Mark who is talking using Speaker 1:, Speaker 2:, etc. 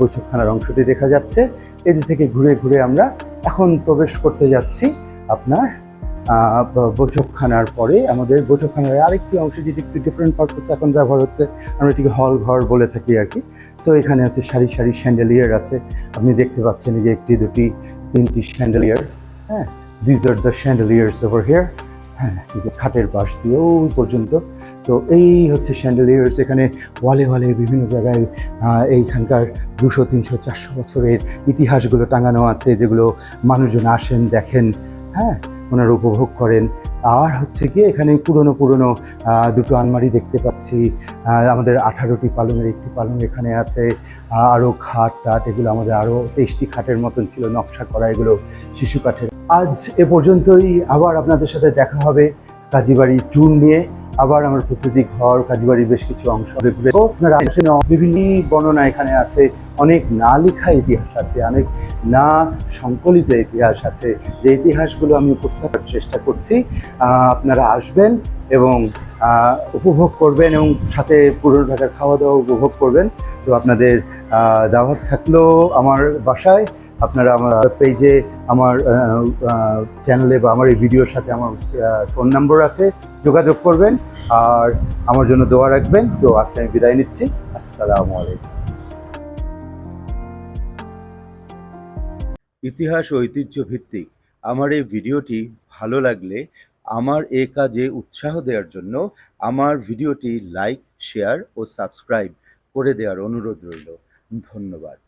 Speaker 1: বৈঠকখানার অংশটি দেখা যাচ্ছে। এদিক থেকে ঘুরে ঘুরে আমরা এখন প্রবেশ করতে যাচ্ছি আপনার বৈঠকখানার পরে। আমাদের বৈঠকখানার আরেকটি অংশ যেটি একটু ডিফারেন্ট পারপাস এখন ব্যবহার হচ্ছে, আমরা এটিকে হল ঘর বলে থাকি আর কি। সো এখানে হচ্ছে সারি সারি স্যান্ডেলিয়ার আছে। আপনি দেখতে পাচ্ছেন যে একটি, দুটি, তিনটি স্যান্ডেলিয়ার হ্যাঁ these are the chandeliers over here হ্যাঁ যে খাটের পাশ দিয়ে ওই পর্যন্ত তো এই হচ্ছে স্যান্ডেলিয়ার্স এখানে ওয়ালে ওয়ালে বিভিন্ন জায়গায় এইখানকার দুশো, তিনশো, চারশো বছরের ইতিহাসগুলো টাঙানো আছে, যেগুলো মানুষজন আসেন, দেখেন হ্যাঁ ওনারা উপভোগ করেন। আর হচ্ছে কি এখানে পুরনো পুরনো দুটো আলমারি দেখতে পাচ্ছি। আমাদের আঠারোটি পালঙের একটি পালং এখানে আছে। আরও খাট টাট, এগুলো আমাদের আরও তেইশটি খাটের মতন ছিল, নকশা করা এগুলো শিশু কাঠের। আজ এ পর্যন্তই, আবার আপনাদের সাথে দেখা হবে কাজীবাড়ি ট্যুর নিয়ে। আবার আমার প্রতিটি ঘর, কাজীবাড়ির বেশ কিছু অংশ আপনারা বিভিন্ন বর্ণনা এখানে আছে। অনেক না লেখা ইতিহাস আছে, অনেক না সংকলিত ইতিহাস আছে। যে ইতিহাসগুলো আমি উপস্থাপনের চেষ্টা করছি আপনারা আসবেন এবং উপভোগ করবেন এবং সাথে পুরনো ঢাকার খাওয়া দাওয়া উপভোগ করবেন। তো আপনাদের দাওয়াত থাকল আমার বাসায়। আপনারা আমার পেজে আমার চ্যানেলে বা আমার এই ভিডিওর সাথে আমার ফোন নাম্বার আছে, যোগাযোগ করবেন। আর আমার জন্য দোয়া রাখবেন। তো আজকে আমি বিদায় নিচ্ছি। আসসালামু আলাইকুম। ইতিহাস ঐতিহ্য ভিত্তিক আমার এই ভিডিওটি ভালো লাগলে আমার এ কাজে উৎসাহ দেওয়ার জন্য আমার ভিডিওটি লাইক, শেয়ার ও সাবস্ক্রাইব করে দেওয়ার অনুরোধ রইল। ধন্যবাদ।